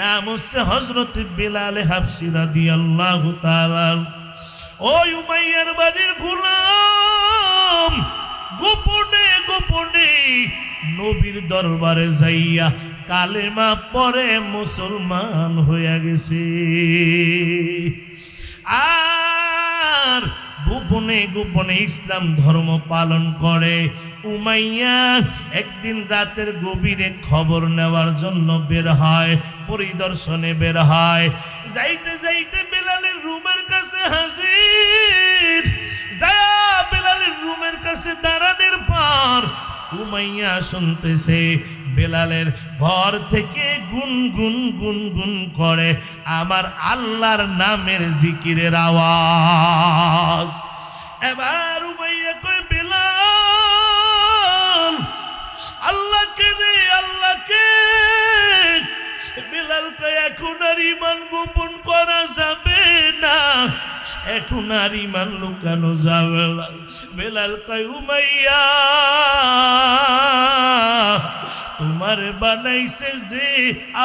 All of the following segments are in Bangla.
নাম হচ্ছে হজরত বেলাল হাফসি রাদিয়াল্লাহু তাআলা। ওই উমাইয়ার বাড়ির গোলাম, গোপনে গোপনে নবীর দরবারে যাইয়া কালেমা পরে মুসলমান হইয়া গেছে। আর গোপনে গোপনে ইসলাম ধর্ম পালন করে। উমাইয়া, একদিন রাতের গভীরে খবর নেওয়ার জন্য বের হয়, পরিদর্শনে বের হয়। যাইতে যাইতে বেলালের রুমের কাছে হাসির যায়া বেলালের রুমের কাছে দাঁড়ানোর পর উমাইয়া শুনতেছে বেলালের ঘর থেকে গুন গুন গুন গুন করে আমার আল্লাহর নামের জিকিরের আওয়াজ। এবার উমাইয়া কয় এখন আর ইমান গোপন করা যাবে না। এখন আর ইমান লুকানো যাবে না। বেলাল কয়, উমাইয়া, তোমার বানাইছে যে,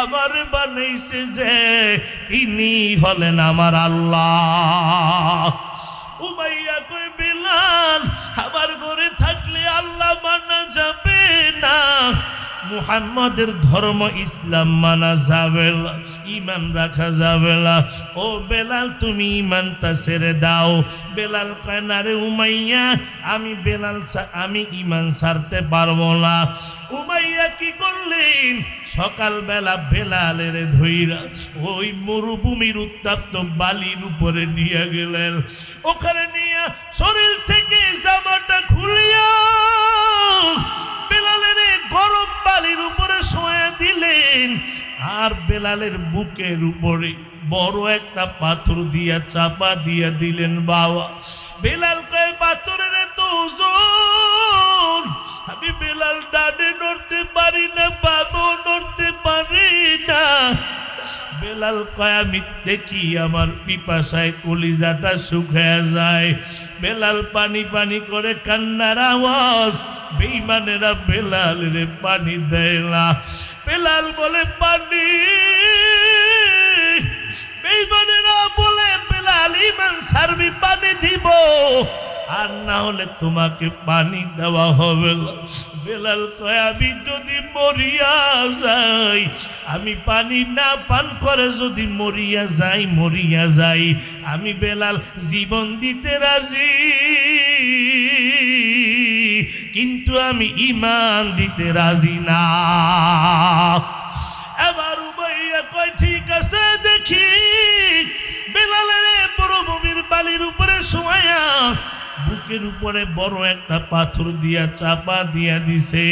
আমার বানাইছে যে তিনি হলেন আমার আল্লাহ। উমাইয়া কই বেলাল, আমার ঘরে থাকলে আল্লাহ মানা যাবে মুহাম্মাদের ধর্ম ইসলাম মানা যাবে ইমান রাখা যাবে না। ও বেলাল, তুমি ইমানটা ছেড়ে দাও। বেলাল কয়, না রে উমাইয়া, আমি বেলাল আমি ইমান ছাড়তে পারব না। উমাইয়া কি করলেন? সকালবেলা বেলালের ধৈরা ওই মরুভূমির উত্তাপ্ত বালির উপরে নিয়ে গেলেন। ওখানে নিয়ে শরীর থেকে জামাটা খুলিয়া বালির উপরে শোয়া দিলেন। আর বেলালের বুকের উপরে বড় একটা পাথর দিয়া চাপা দিয়া দিলেন বাবা। বেলাল কয়, পাথরের এত আমি বেলাল ডানে নড়তে পারি না বাবু নড়তে পারি না। বেলাল কয়, আমি দেখি আমার পিপাসায় কলিজাটা শুকায় যায়। বেলাল পানি পানি করে কান্নার আওয়াজ বেইমানেরা বেলাল রে পানি দেয় বেলাল বলে, পানি। বেইমানেরা বলে, বেলাল ইমান সার্বি পানি দিব। আর না হলে তোমাকে পানি দেওয়া হবে। বেলাল কয়, আমি যদি মরিয়া যাই, আমি পানি না পান করে যদি মরিয়া যাই মরিয়া যাই, আমি বেলাল জীবন দিতে রাজি। কিন্তু আমি ইমান দিতে রাজি না। এবার উমাইয়া কয়, ঠিক আছে, দেখি। বেলালের মরুভূমির বালির উপরে শোয়া বুকের উপরে বড় একটা পাথর দিয়া চাপা দিয়া দিছে।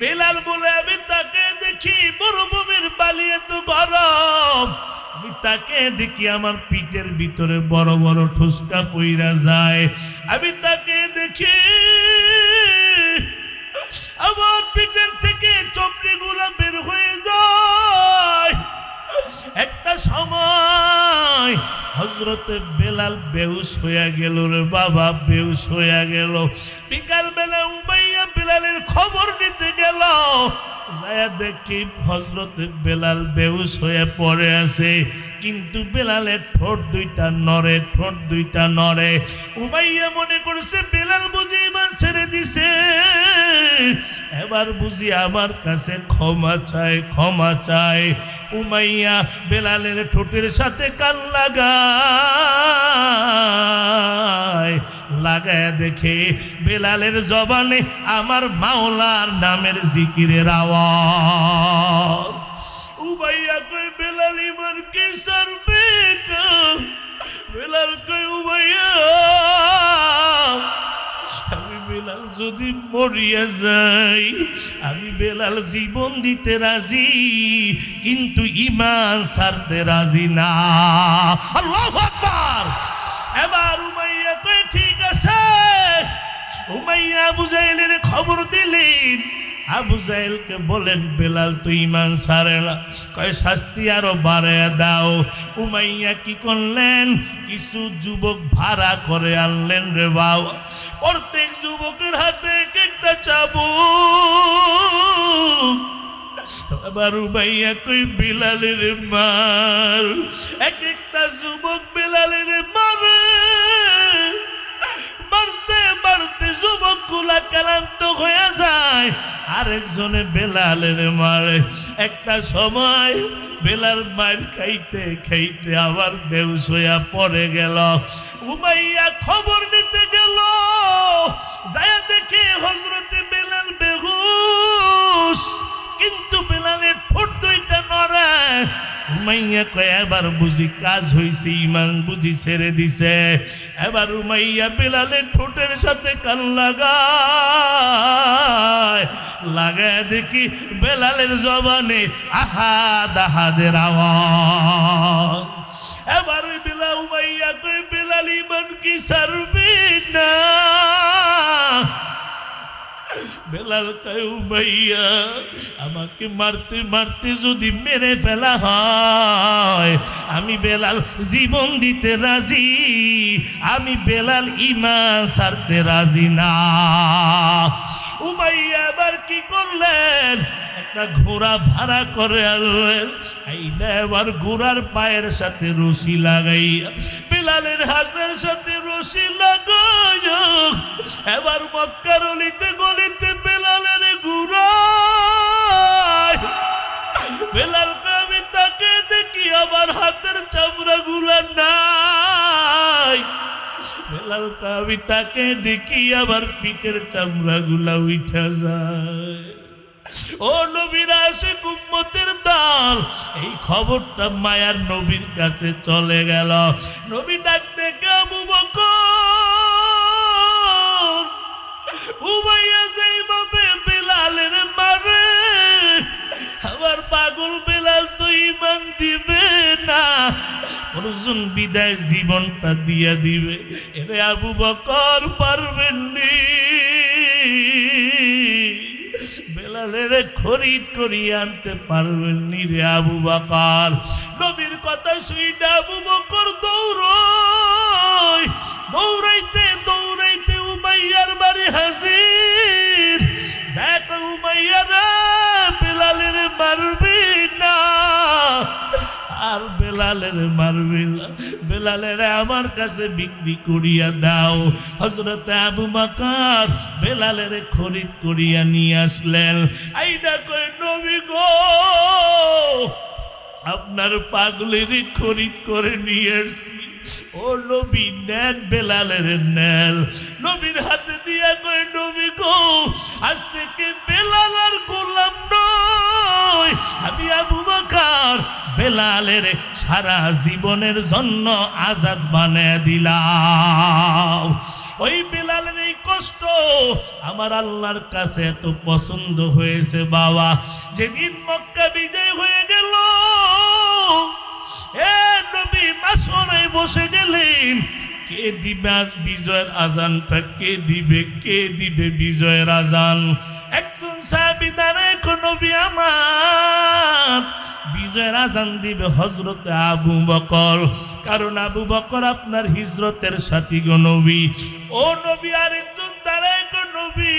বেলাল বলে, আমি তাকে দেখি মরুভূমির বালি এত গরম। আমি তাকে দেখি আমার পিঠের ভিতরে বড় বড় ঠুসকা পইরা যায়। আমি তাকে দেখি আমার পিঠের থেকে চমড়িগুলো বের হয়ে যায়। একটা সময় হজরতে বেলাল বেউস হইয়া গেল রে বাবা বেউস হইয়া গেল। বিকাল বেলা উমাইয়া বেলালের খবর নিতে গেল। যায় দেখি হজরতে বেলাল বেউস হয়ে পড়ে আছে। কিন্তু বেলালের ঠোঁট দুইটা নড়ে, ঠোঁট দুইটা নড়ে। উমাইয়া মনে করছে বেলাল বুঝি ছেড়ে দিছে। এবার বুঝি আমার কাছে ক্ষমা চায় ক্ষমা চায়। উমাইয়া বেলালের ঠোঁটের সাথে কান লাগায়। লাগায় দেখে বেলালের জবানে আমার মাওলার নামের জিকিরের আওয়াজ। উমাইয়া কই বেলাল ইমান কে সারবে বেলাল কই উমাইয়া বেলাল যদি মরিয়া যাই আমি বেলাল জীবন দিতে রাজি, কিন্তু ইমান সারতে রাজি না। আল্লাহ এবার উমাইয়া কই ঠিক আছে। উমাইয়া বুঝাইলেন খবর দিলেন। আবু জাহেলকে বলেন, বেলাল, তুই ইমান না। কয়, শাস্তি আরও বাড়ায় দাও। উমাইয়া কি করলেন? কিছু যুবক ভাড়া করে আনলেন রে বাবা। প্রত্যেক যুবকের হাতে এক একটা আবার উমাইয়া কই এক একটা মারতে মারতে যুবকগুলা ক্লান্ত হয়ে যায় আরেকজনে বেলালের মারে। একটা সময় বেলাল মার খাইতে খাইতে আবার বেউস হইয়া পড়ে গেল। উমাইয়া খবর নিতে গেল। যায় দেখে হজরতে বেলাল বেহুস কিন্তু বেলালের ঠোঁট দুইটা নড়ে। উমাইয়া কয়, এবার বুঝি কাজ হইছে, ইমান বুঝি ছেড়ে দিছে। এবার উমাইয়া বেলালের ঠোঁটের সাথে কান লাগায়। লাগায় দেখি বেলালের জবানে আহাদ, আহাদের আওয়াজ। এবার বেলা উমাইয়া কয়, বেলাল, ইমান কি সারবে না? বেলাল কায়ু ভাইয়া আমাকে মারতে মারতে যদি মেরে ফেলা হয়, আমি বেলাল জীবন দিতে রাজি, আমি বেলাল ইমান সারতে রাজি না। উমাইয়া আবার কি করলেন? একটা ঘোড়া ভাড়া করে আনলেন এইটা এবার ঘোড়ার পায়ের সাথে রশি লাগাইয়া বেলালের হাতের সাথে রশি লাগাই এবার মক্কার অলিতে গলিতে বেলালের ঘুরায় বেলাল আমি তাকে দেখি, আমার হাতের চামড়া গুলা নাই। বেলাল আমি তাকে দেখি আবার পিঠের চামড়া গুলা উঠা যায়। ও নবীর আসে কুম্মতের দল। এই খবরটা মায়ার নবীর কাছে চলে গেল। নবী ডাক দেখে আবু বকর, উমাইয়া যেইভাবে বেলালের মারে, আমার পাগল বেলাল তো ইমান দিবে না। অর্জুন বিদায় জীবনটা দিয়ে দিবে। এরে আবু বকর পারবেননি। বেলালের খরিদ করিয়ে আনতে পারবেননি রে আবু বকর। নবীর কথা শুইনা আবু বকর দৌড়ই দৌড়াইতে দৌড়াইতে উমাইয়ার বাড়ি হাজির। দেখ উমাইয়ারা বেলালের মারবি না। আর বেলালের মারবি বেলালের আমার কাছে বিক্রি করিয়া দাও। হজরত আবু মাকার বেলালের খরিদ করিয়া নিয়ে আসলেন। আইনা কই নবী গো, আপনার পাগলের খরিদ করে নিয়ে এসছি। ও নবী, নেন বেলালের নেল। নবীর হাতে দিয়া কয়, নবী গো, আজ থেকে বেলাল আর গোলাম নয়, আমি আবু বকর। বেলালের সারা জীবনের জন্য আজাদ বানিয়ে দিলাম। ওই বেলালের এই কষ্ট আমার আল্লাহর কাছে এত পছন্দ হয়েছে, বাবা। যেদিন মক্কা বিজয় হয়ে গেল, এ নবী মাসরে বসে গেলেন। কে দিবে আজ বিজয়ের আজানটা? কে দিবে? কে দিবে বিজয়ের আজান? একজন সাহাবি দাঁড়ায় নবী আমার। বিজয়ের আজান দিবে হজরত আবু বকর। কারণ আবু বকর আপনার হিজরতের সাথী গো নবী। ও নবী, আরেকজন দাঁড়ায় গো নবী।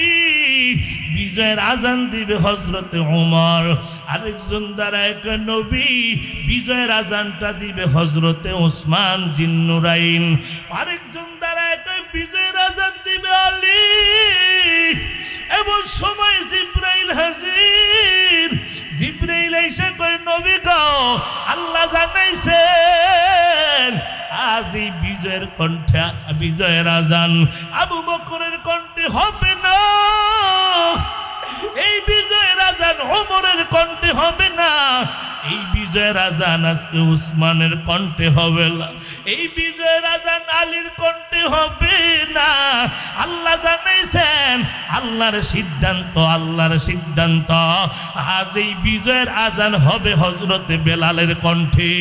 বিজয়ের আজান দিবে হজরতে ওমর। আরেকজন দাঁড়ায় গো নবী। বিজয়ের আজানটা দিবে হজরতে ওসমান জিন্নুরাইন। আরেকজন দাঁড়ায় বিজয়ের এই বিজয়ের কণ্ঠে বিজয়ের আজান আবু বকরের কণ্ঠে হবে না। এই বিজয়ের আজান ওমরের কণ্ঠে হবে না। এই বিজয়ের আজান আজকে উসমানের কণ্ঠে হবে না। এই বিজয়ের আজান আলীর কণ্ঠে হবে না। আল্লাহ জানাইছেন, আল্লাহর সিদ্ধান্ত আল্লাহর সিদ্ধান্ত। আজ এই বিজয়ের আজান হবে হজরতে বেলালের কণ্ঠে।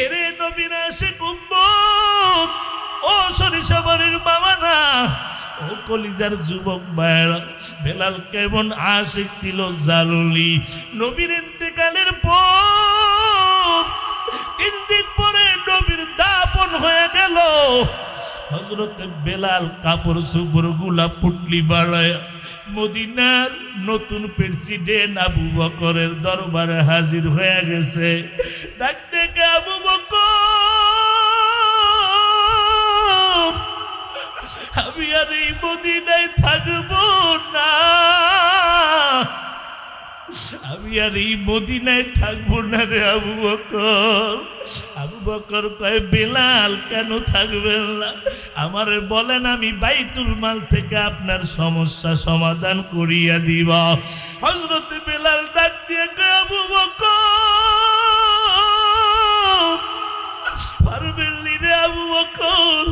এরে নবীরা সে কুম্বত ও সরিষাবাড়ির বাবা না ও কলিজার যুবক ভাইরা বেলাল কেমন আশিক ছিল জালুলি। নবীর ইন্তেকালের পর, তিন দিন পরে নবীর দাপন হয়ে গেল। হজরতে বেলাল কাপড় সুপড়গুলা পুটলি বাড়ায় মদিনার নতুন প্রেসিডেন্ট আবু বকরের দরবারে হাজির হয়ে গেছে। ডাক ডেকে আবু বকর? আমি আর এই মদিনায় থাকব না। আমি আর এই মদিনায় থাকব না রে আবু বকর। আবু বকর কয়, বেলাল কেন থাকবেন না? আমার বলেন, আমি বাইতুল মাল থেকে আপনার সমস্যা সমাধান করিয়া দিব। হজরত বেলাল ডাক দিয়ে আবু বকর, পারবেন রে আবু বকর?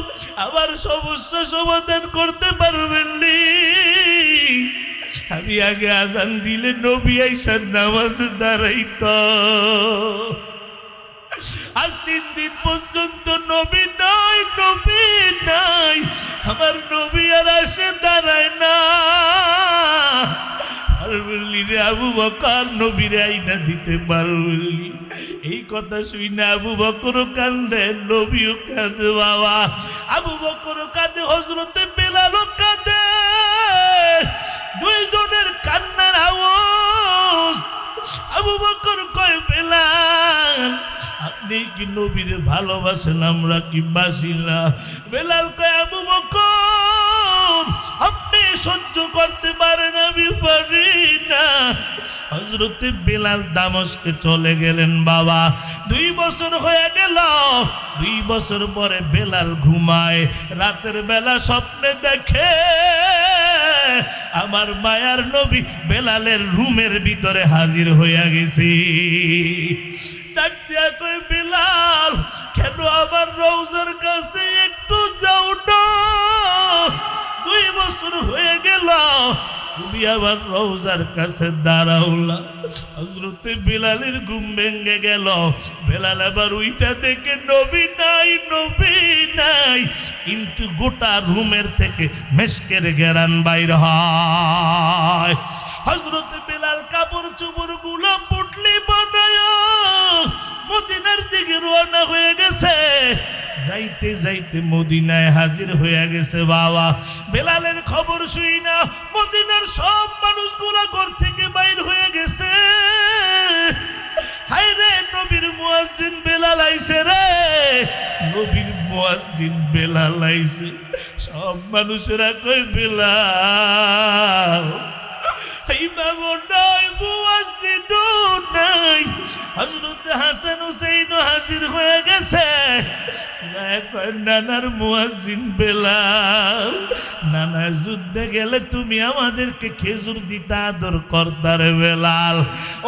আমার সমস্যা সমাধান করতে পারবেন নি? আমি আগে আজান দিলে নবী আইসার নামাজ দাঁড়াইত। আজ তিন দিন পর্যন্ত নবী নাই নবী নাই। আমার নবী আর আসে দাঁড়ায় না। বললি রে আবু বকর দিতে পারবি এই কথা কান্দে বাবা। আবু হজরতে দুইজনের কান্নার আওয়াজ আবু বকর কয়, বেলাল, আপনি কি নবীরে ভালোবাসেন, আমরা কি বাসি না? বেলাল কয়, আবু বকর, আপনি সহ্য করতে পারেন, আমি পারি না। হজরতে বেলাল দামস্কে চলে গেলেন, বাবা। দুই বছর হয়ে গেল। দুই বছর পরে বেলাল ঘুমায়। রাতের বেলা স্বপ্নে দেখে আমার মায়ার নবী বেলালের রুমের ভিতরে হাজির হইয়া গেছি। বেলাল, কেন আমার রৌজার কাছে একটু যাও না? দুই বছর হয়ে গেল তুমি আবার রৌজার কাছে দাঁড়াওলা। হজরতে বেলালের ঘুম ভেঙে গেল। বেলাল আবার ওইটা দেখে, নবী নাই নবী নাই। কিন্তু গোটা রুমের থেকে মেসকের গেরান বাইর হয়। হজরতে বেলাল কাপড় চুপড়গুলো পুটলি বানায় মদিনার দিকে রওনা হয়ে গেছে। যাইতে যাইতে মদিনায় হাজির হয়ে গেছে বাবা। বেলালের খবর শুই না, মদিনার সব মানুষগুলো ঘর থেকে বাইর হয়ে গেছে। হাই রে নবীর রে। সব মানুষেরা কই মুয়াজ্জিন নাই হযরত হাসান হুসাইন হাজির হয়ে গেছে। নানার মুয়াজ্জিন বেলাল নানা যুদ্ধে গেলে তুমি আমাদেরকে খেজুর দিতে আদর করতার বেলাল।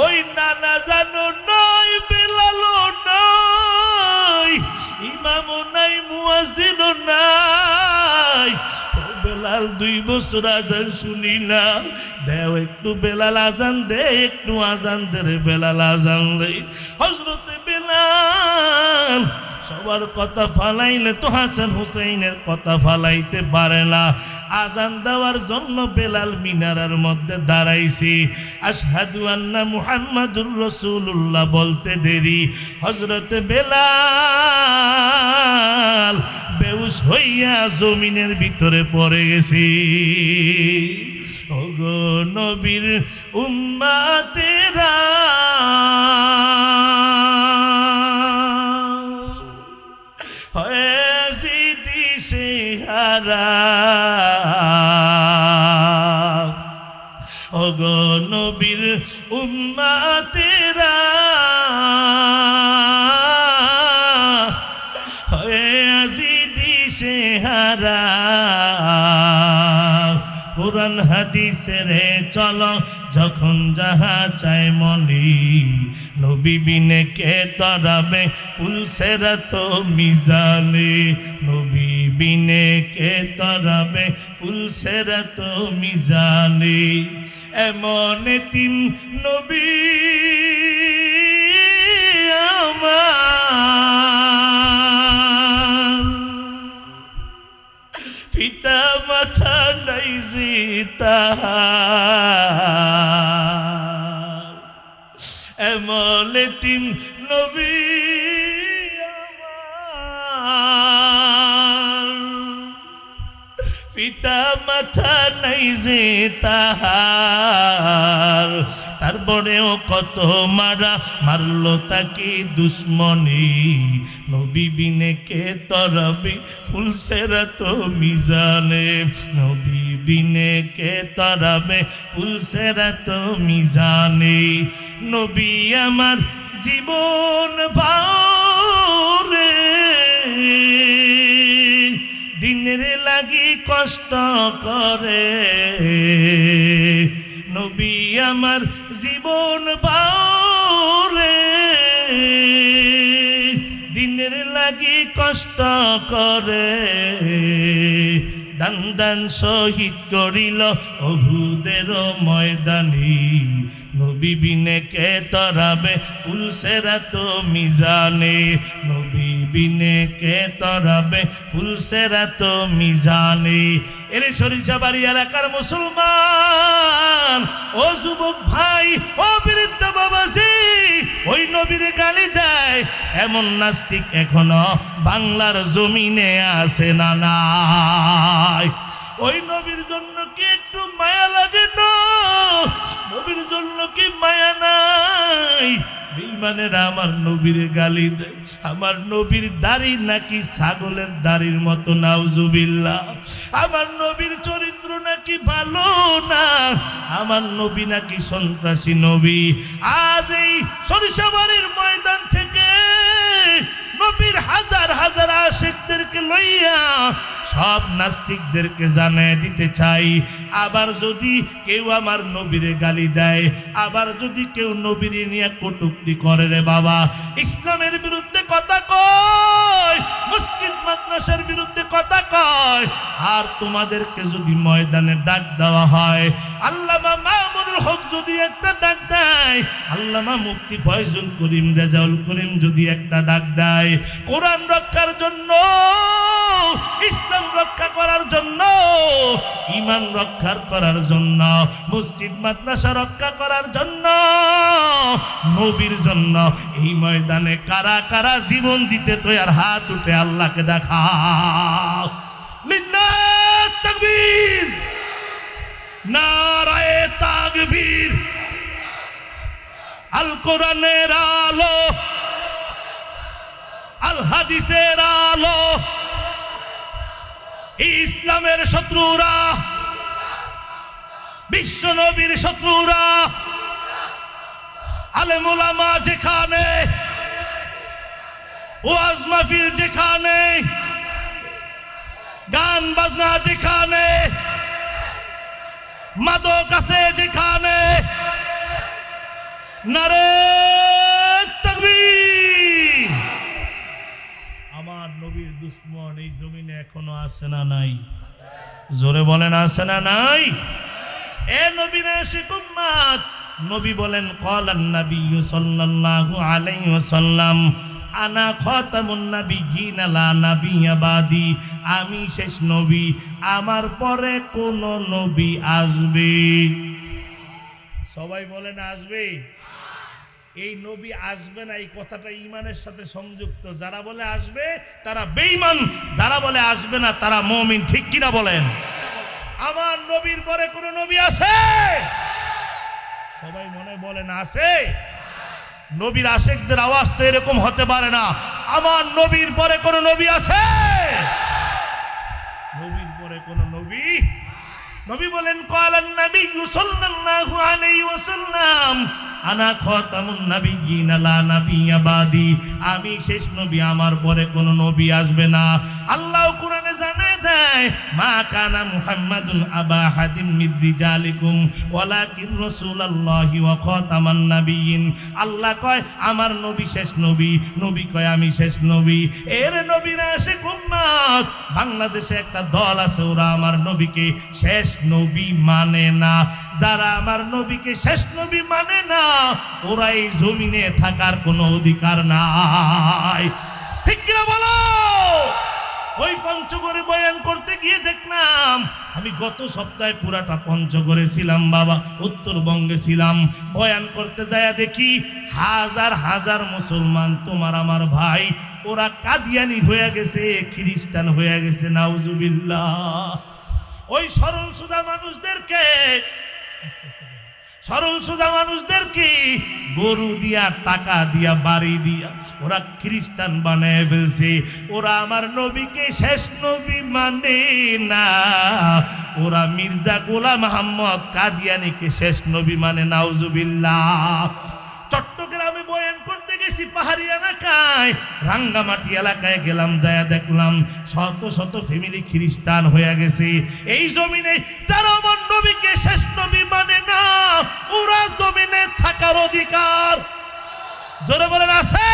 ওই নানা জানো নাই, বেলালও নাই, ইমামও নাই, মুয়াজ্জিনও নাই। বেলাল দুই বছর আজান শুনি না। দেও একটু বেলাল আজান দে, একটু আজান দে রে বেলাল আজান দে। হজরতে বেলাল, সবার কথা ফালাইলে তো হাসান হুসাইনের কথা ফালাইতে পারে না। আজান দেওয়ার জন্য বেলাল মিনারার মধ্যে দাঁড়াইছি। আশহাদু আন্না মুহাম্মাদুর রসুল্লাহ বলতে দেরি। হজরত বেলাল বেউস হইয়া জমিনের ভিতরে পড়ে গেছি। ওগো নবীর উম্মাতেরা। হয়েছি দিশে হারা। ওগো নবীর উম্মাতেরা। কোরআন হাদিসের চলো। যখন যাহা চায় মনি, নবী বিনে কে তরাবে? ফুলসেরা তো মিজানে। নবী বিনে কে তরাবে? ফুলসেরা তো মিজানে। এমন তিন নবী আমার পিতা মাথা নাই তাহার। এমন তিন নবী পিতা মাথা নাই যে তারপরেও কত মারা মারলো তাকে দুশ্মনী। নবী বিনে কে তরবে ফুলসেরা তো মিজানে। নবী বিনে কে তরবে ফুলসেরা তো মিজানে। নবী আমার জীবন ভাওরে দিনের লাগি কষ্ট করে। নবী আমার জীবন বাউরে দিনের লাগি কষ্ট করে। দান দান শহীদ করিল অহুদের ময়দানি। নবী বিনে কে তরাবে ফুলসেরা তো মিজানে। নবী বিনে কে তরাবে ফুলসেরা তো মিজানে। এরে সরিষা বাড়ি এলাকার মুসলমান। ও যুবক ভাই, ও বৃদ্ধ বাবাজি, ওই নবীর গালি দেয়, এমন নাস্তিক এখনও বাংলার জমিনে আছে না নাই। ওই নবীর জন্য কি একটু মায়া লাগে না নবীর জন্য কি মায়া নাই? বেইমানেরা আমার নবীর গালি দেয় আমার নবীর দাড়ি নাকি ছাগলের দাড়ির মতো নাউজুবিল্লা আমার নবীর চরিত্র নাকি ভালো না, আমার নবী নাকি সন্ত্রাসী নবী। আজ এই সরিষাবাড়ির ময়দান থেকে নবীর হাজার হাজার আশেকদেরকে লইয়া সব নাস্তিকদেরকে জানায় দিতে চাই। আবার যদি কেউ আমার নবীরে গালি দেয়, আবার যদি কেউ নবীরে নিয়ে কটুক্তি করে রে বাবা, ইসলামের বিরুদ্ধে কথা কয়, মসজিদ, মাদ্রাসার বিরুদ্ধে কথা কয়, আর তোমাদেরকে যদি ময়দানে ডাক দেওয়া হয়, আল্লামা মামুনুল হক যদি একটা ডাক দেয়, আল্লামা মুফতি ফয়জুল করিম, রেজাউল করিম যদি একটা ডাক দেয়, কোরআন রক্ষার জন্য ইসলাম রক্ষা করার জন্য ইমান রক্ষা করার জন্য, মসজিদ, মাদ্রাসা রক্ষা করার জন্য, নবীর জন্য এই ময়দানে কারা কারা জীবন দিতে তো হাত উঠে আল্লাহকে দেখা তাকবীর, নারায়ে তাকবীর আল কোরআনের আলো আল হাদিসের আলো ইসলামের শত্রুরা, বিশ্ব নবীর শত্রুরা আলেমুলামা যেখানে, ওয়াজ মাহফিল যেখানে, গান বাজনা যেখানে, মাদক আছে যেখানে, নারে নবীর এই জমিনে এখনও আছে না নাই? জোরে বলেন, আছে না নাই? এ নবীর এসে কুম্মাত নবী বলেন, কলান নবী সাল্লাল্লাহু আলাইহি ওয়াসাল্লাম, আনা খতামুন নাবিয়িন লা নাবিয়্যা বাদি, আমি শেষ নবী, আমার পরে কোন নবী আসবে। সবাই বলেন, আসবে? এই নবী আসবে না, এই কথাটা ইমানের সাথে সংযুক্ত। যারা বলে আসবে, তারা বেঈমান। যারা বলে আসবে না, তারা মমিন। ঠিক কিনা বলেন? আমার নবীর পরে কোন নবী আছে? সবাই মনে বলেন আছে? নবীর আশেকদের আওয়াজ তো এরকম হতে পারে না। আমার নবীর পরে কোন নবী আছে? নবীর পরে কোন নবী? নবী বলেন, কালান নবী সাল্লাল্লাহু আলাইহি ওয়াসাল্লাম। আনা খতামুন নাবিয়িন লা নাবিয়্যা বাদি। আমি শেষ নবী, আমার পরে কোনো নবী আসবে না। আল্লাহ কোরআনে জানায় কয় নবী শেষ নবী নবী কয়, আমি শেষ নবী। বাংলাদেশে একটা দল আছে, ওরা আমার নবীকে শেষ নবী মানে না। যারা আমার নবীকে শেষ নবী মানে না ওরা এই জমিনে থাকার কোনো অধিকার নাই। ঠিক বলো? ওই পঞ্চগড়ে বয়ান করতে গিয়ে দেখলাম, আমি গত সপ্তাহে পুরাটা পঞ্চগড়ে ছিলাম বাবা, উত্তরবঙ্গে ছিলাম। বয়ান করতে যায় দেখি হাজার হাজার মুসলমান তোমার আমার ভাই, ওরা কাদিয়ানি হয়ে গেছে, খ্রিস্টান হয়ে গেছে, নাউজুবিল্লাহ। ওই সরল সুদা মানুষদেরকে সরল সুদা মানুষদেরকে গরু দিয়া, টাকা দিয়া, বাড়ি দিয়া, ওরা খ্রিস্টান বানায় ফেলছে। ওরা আমার নবীকে শেষ নবী মানে না। ওরা মির্জা গোলাম মোহাম্মদ কাদিয়ানিকে শেষ নবী মানে নাউজুবিল্লাহ। চট্টগ্রাম গেছি পাহাড়ি এলাকায়, রাঙ্গামাটি এলাকায় গেলাম, যায় দেখলাম শত শত ফ্যামিলি খ্রিস্টান হয়ে গেছে। এই জমিনে যারা আমার নবীকে শেষ নবী মানে না, ওরা জমিনে থাকার অধিকার। জোরে বলেন, আছে?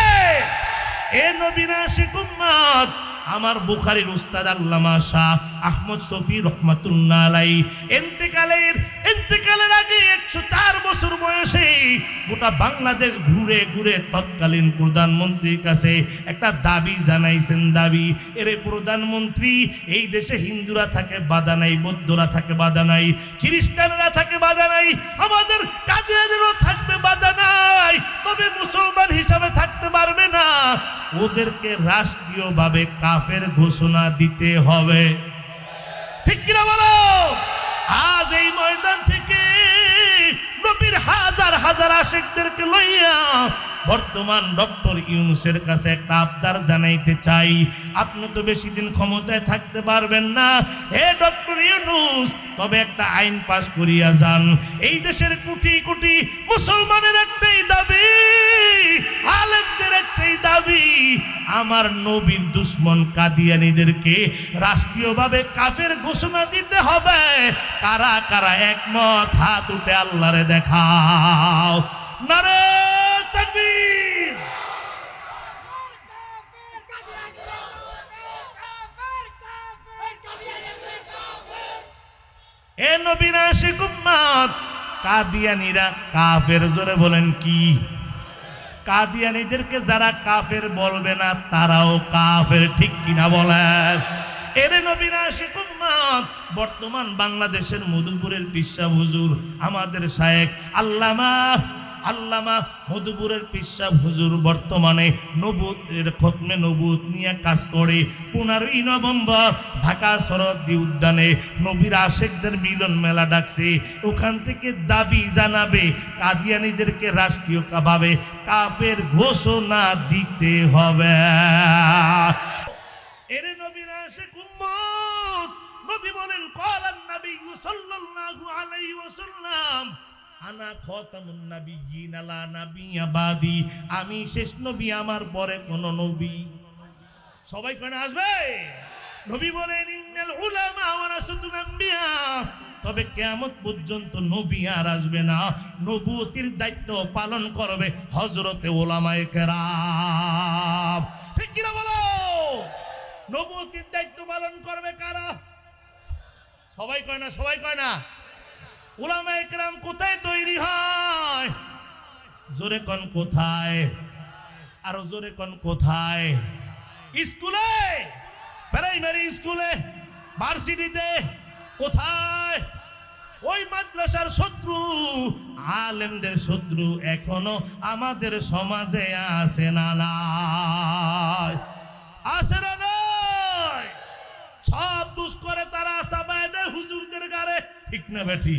এ নবীনা শিকুম্মাদ আমার বুখারীর উস্তাদ আল্লামা শাহ আহমদ শফি রহমাতুল্লাহ আলাই এন্তেকালের এন্তেকালের আগে একশো চার বছর বয়সে গোটা বাংলাদেশ ঘুরে ঘুরে তৎকালীন প্রধানমন্ত্রীর কাছে একটা দাবি জানাইছেন দাবি, এরে প্রধানমন্ত্রী, এই দেশে হিন্দুরা থাকে, বাধা নাই, বৌদ্ধরা থাকে, বাধা নাই, খ্রিস্টানরা থাকে, বাধা নাই, আমাদের কাদিয়ানেরও থাকবে বাধা নাই, তবে মুসলমান হিসাবে থাকতে পারবে না। ওদেরকে রাষ্ট্রীয়ভাবে কাফের ঘোষণা দিতে হবে। ঠিক কিনা বলো? আজ এই ময়দান থেকে নবীর হাজার হাজার আশেকদেরকে লইয়া বর্তমান ডক্টর ইউনুসের কাছে একটা আবদার জানাইতে চাই। আপনি তো বেশি দিন ক্ষমতায় থাকতে পারবেন না। হে ডক্টর ইউনুস, তবে একটা আইন পাশ করিয়া যান। এই দেশের কোটি কোটি মুসলমানের একটাই আমার নবীর দুশ্মন কাদিয়ানিদেরকে রাষ্ট্রীয়ভাবে কাফের ঘোষণা দিতে হবে। কারা কারা একমত, হাত উঠে আল্লাহরে দেখাও। নারে এ নবীরা শিকুম্মাত কাদিয়ানিরা কাফের জোরে বলেন কি? কাদিয়ানিদেরকে যারা কাফের বলবে না, তারাও কাফের, ঠিক কিনা বলেন? এরে নবীরা বর্তমান বাংলাদেশের মধুপুরের হুজুর, আমাদের শায়েক আল্লামা আল্লামা মধুপুরের পিসা হুজুর বর্তমানে নবুতের খতমে নবুত নিয়ে কাজ করে। পনেরোই নভেম্বর ঢাকা শরদ্দি উদ্যানে নবীর আশেকদের মিলন মেলা ডাকছে। ওখান থেকে দাবি জানাবে, কাদিয়ানিদেরকে রাষ্ট্রীয়ভাবে কাফের ঘোষণা দিতে হবে। এরে নবীর আশেক নবী বলেন, কলান নবী সাল্লাল্লাহু আলাইহি ওয়াসাল্লাম আমি শেষ নবী, আমার পরে কোন নবী। সবাই কেন আসবে? নবী বলেন তবে কেয়ামত পর্যন্ত নবী আর আসবে না। নবুতির দায়িত্ব পালন করবে হজরতে ওলামায়ে কেরাম। ঠিক কিনা বলো? নবুতির দায়িত্ব পালন করবে কারা? সবাই কয় না সবাই কয় না ওলামা একরাম কোথায় তৈরি হয়? জোরে কন কোথায়? আরও জোরে কন কোথায়? স্কুলে? প্রাইমারি স্কুলে? ভার্সিটিতে? কোথায়? ওই মাদ্রাসার শত্রু, আলেমদের শত্রু এখনও আমাদের সমাজে আছে না আছে না নাই? সব দুষ করে তারা চাপায় দেয় হুজুরদের গারে। ঠিক না বেঠি?